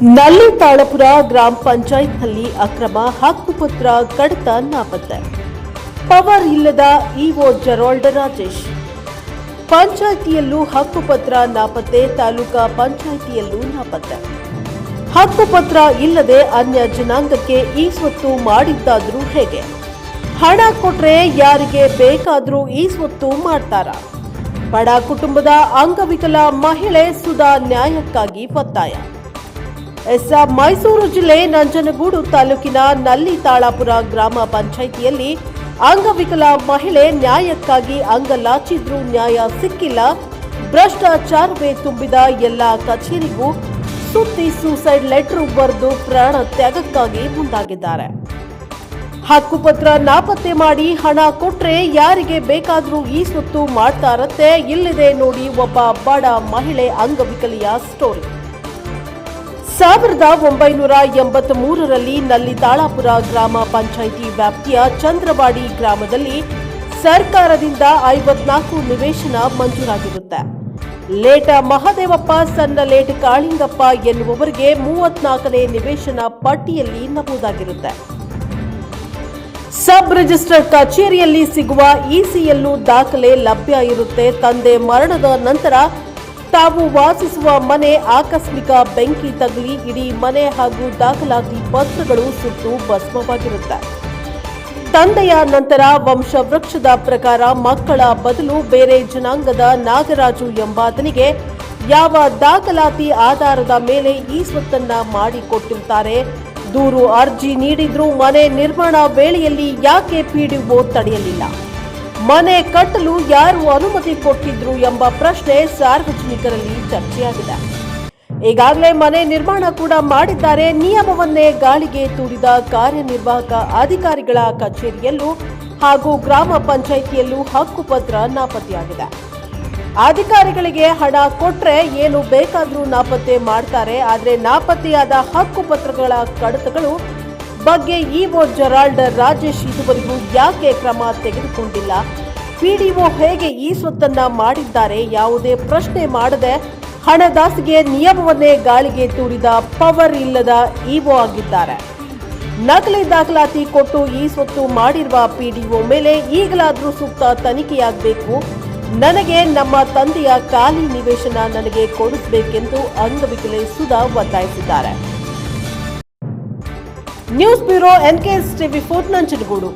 ನಲ್ಲಿ ತಾಳಪುರ ಗ್ರಾಮ ಪಂಚಾಯತ್ನಲ್ಲಿ ಅಕ್ರಮ ಹಕ್ಕುಪತ್ರ ಕಡತ ನಾಪತ್ತೆ. ಪವರ್ ಇಲ್ಲದ ಇಒ ಜರಾಲ್ಡ್ ರಾಜೇಶ್. ಪಂಚಾಯಿತಿಯಲ್ಲೂ ಹಕ್ಕುಪತ್ರ ನಾಪತ್ತೆ, ತಾಲೂಕಾ ಪಂಚಾಯಿತಿಯಲ್ಲೂ ನಾಪತ್ತೆ. ಹಕ್ಕುಪತ್ರ ಇಲ್ಲದೆ ಅನ್ಯ ಜನಾಂಗಕ್ಕೆ ಈ ಸ್ವತ್ತು ಮಾಡಿದ್ದಾದರೂ ಹೇಗೆ? ಹಣ ಕೊಟ್ರೆ ಯಾರಿಗೆ ಬೇಕಾದರೂ ಈ ಸ್ವತ್ತು ಮಾಡ್ತಾರ? ಬಡ ಕುಟುಂಬದ ಅಂಗವಿಕಲ ಮಹಿಳೆ ಸುಧಾ ನ್ಯಾಯಕ್ಕಾಗಿ ಒತ್ತಾಯ. ಎಸ್ ಮೈಸೂರು ಜಿಲ್ಲೆ ನಂಜನಗೂಡು ತಾಲೂಕಿನ ನಲ್ಲಿ ತಾಳಾಪುರ ಗ್ರಾಮ ಪಂಚಾಯಿತಿಯಲ್ಲಿ ಅಂಗವಿಕಲ ಮಹಿಳೆ ನ್ಯಾಯಕ್ಕಾಗಿ ಅಂಗಲಾಚಿದ್ರೂ ನ್ಯಾಯ ಸಿಕ್ಕಿಲ್ಲ. ಭ್ರಷ್ಟಾಚಾರವೇ ತುಂಬಿದ ಎಲ್ಲ ಕಚೇರಿಗೂ ಸುತ್ತಿ ಸೂಸೈಡ್ ಲೆಟರ್ ಬರೆದು ಪ್ರಾಣ ತ್ಯಾಗಕ್ಕಾಗಿ ಮುಂದಾಗಿದ್ದಾರೆ. ಹಕ್ಕುಪತ್ರ ನಾಪತ್ತೆ ಮಾಡಿ ಹಣ ಕೊಟ್ರೆ ಯಾರಿಗೆ ಬೇಕಾದರೂ ಈ ಸುತ್ತು ಮಾಡ್ತಾರತ್ತೆ ಇಲ್ಲಿದೆ ನೋಡಿ ಒಬ್ಬ ಬಡ ಮಹಿಳೆ ಅಂಗವಿಕಲಿಯ ಸ್ಟೋರಿ. ಸಾವಿರದ ಒಂಬೈನೂರ ಎಂಬತ್ತ್ ಮೂರರಲ್ಲಿ ನಲ್ಲಿ ತಾಳಾಪುರ ಗ್ರಾಮ ಪಂಚಾಯಿತಿ ವ್ಯಾಪ್ತಿಯ ಚಂದ್ರವಾಡಿ ಗ್ರಾಮದಲ್ಲಿ ಸರ್ಕಾರದಿಂದ ಐವತ್ನಾಲ್ಕು ನಿವೇಶನ ಮಂಜೂರಾಗಿರುತ್ತೆ. ಲೇಟ ಮಹದೇವಪ್ಪ, ಸಣ್ಣ ಲೇಟ್ ಕಾಳಿಂಗಪ್ಪ ಎನ್ನುವವರಿಗೆ ಮೂವತ್ನಾಲ್ಕನೇ ನಿವೇಶನ ಪಟ್ಟಿಯಲ್ಲಿ ನಮೂದಾಗಿರುತ್ತೆ. ಸಬ್ ರಿಜಿಸ್ಟರ್ ಕಚೇರಿಯಲ್ಲಿ ಸಿಗುವ ಇಸಿಯಲ್ಲೂ ದಾಖಲೆ ಲಭ್ಯ ಇರುತ್ತೆ. ತಂದೆ ಮರಣದ ನಂತರ ತಾವು ವಾಸಿಸುವ ಮನೆ ಆಕಸ್ಮಿಕ ಬೆಂಕಿ ತಗುಲಿ ಇಡೀ ಮನೆ ಹಾಗೂ ದಾಖಲಾತಿ ಪತ್ರಗಳು ಸುಟ್ಟು ಭಸ್ಮವಾಗಿರುತ್ತೆ. ತಂದೆಯ ನಂತರ ವಂಶವೃಕ್ಷದ ಪ್ರಕಾರ ಮಕ್ಕಳ ಬದಲು ಬೇರೆ ಜನಾಂಗದ ನಾಗರಾಜು ಎಂಬಾತನಿಗೆ ಯಾವ ದಾಖಲಾತಿ ಆಧಾರದ ಮೇಲೆ ಈ ಸ್ವತ್ತನ್ನ ಮಾಡಿಕೊಟ್ಟಿರುತ್ತಾರೆ ದೂರು ಅರ್ಜಿ ನೀಡಿದ್ರೂ ಮನೆ ನಿರ್ಮಾಣ ವೇಳೆಯಲ್ಲಿ ಯಾಕೆ ಪಿಡಿಒ ತಡೆಯಲಿಲ್ಲ? ಮನೆ ಕಟ್ಟಲು ಯಾರು ಅನುಮತಿ ಕೊಟ್ಟಿದ್ರು ಎಂಬ ಪ್ರಶ್ನೆ ಸಾರ್ವಜನಿಕರಲ್ಲಿ ಚರ್ಚೆಯಾಗಿದೆ. ಈಗಾಗಲೇ ಮನೆ ನಿರ್ಮಾಣ ಕೂಡ ಮಾಡಿದ್ದಾರೆ. ನಿಯಮವನ್ನೇ ಗಾಳಿಗೆ ತೂರಿದ ಕಾರ್ಯನಿರ್ವಾಹಕ ಅಧಿಕಾರಿಗಳ ಕಚೇರಿಯಲ್ಲೂ ಹಾಗೂ ಗ್ರಾಮ ಪಂಚಾಯಿತಿಯಲ್ಲೂ ಹಕ್ಕುಪತ್ರ ನಾಪತ್ತೆಯಾಗಿದೆ. ಅಧಿಕಾರಿಗಳಿಗೆ ಹಣ ಕೊಟ್ರೆ ಏನು ಬೇಕಾದರೂ ನಾಪತ್ತೆ ಮಾಡ್ತಾರೆ. ಆದರೆ ನಾಪತ್ತೆಯಾದ ಹಕ್ಕುಪತ್ರಗಳ ಕಡತಗಳು ಬಗ್ಗೆ ಇಒ ಜೆರಾಲ್ಡ್ ರಾಜೇಶ್ ಇದುವರೆಗೂ ಯಾಕೆ ಕ್ರಮ ತೆಗೆದುಕೊಂಡಿಲ್ಲ? ಪಿಡಿಒ ಹೇಗೆ ಈ ಸ್ವತ್ತನ್ನ ಮಾಡಿದ್ದಾರೆ? ಯಾವುದೇ ಪ್ರಶ್ನೆ ಮಾಡದೆ ಹಣದಾಸಿಗೆ ನಿಯಮವನ್ನೇ ಗಾಳಿಗೆ ತೂರಿದ ಪವರ್ ಇಲ್ಲದ ಇಒ ಆಗಿದ್ದಾರೆ. ನಕಲಿ ದಾಖಲಾತಿ ಕೊಟ್ಟು ಈ ಸ್ವತ್ತು ಮಾಡಿರುವ ಪಿಡಿಒ ಮೇಲೆ ಈಗಲಾದರೂ ಸೂಕ್ತ ತನಿಖೆಯಾಗಬೇಕು. ನನಗೆ ನಮ್ಮ ತಂದೆಯ ಖಾಲಿ ನಿವೇಶನ ನನಗೆ ಕೊಡಿಸಬೇಕೆಂದು ಅಂಗವಿಕಲೆ ಸುಧಾ ಒತ್ತಾಯಿಸಿದ್ದಾರೆ. News bureau NKS TV four Nanjangud.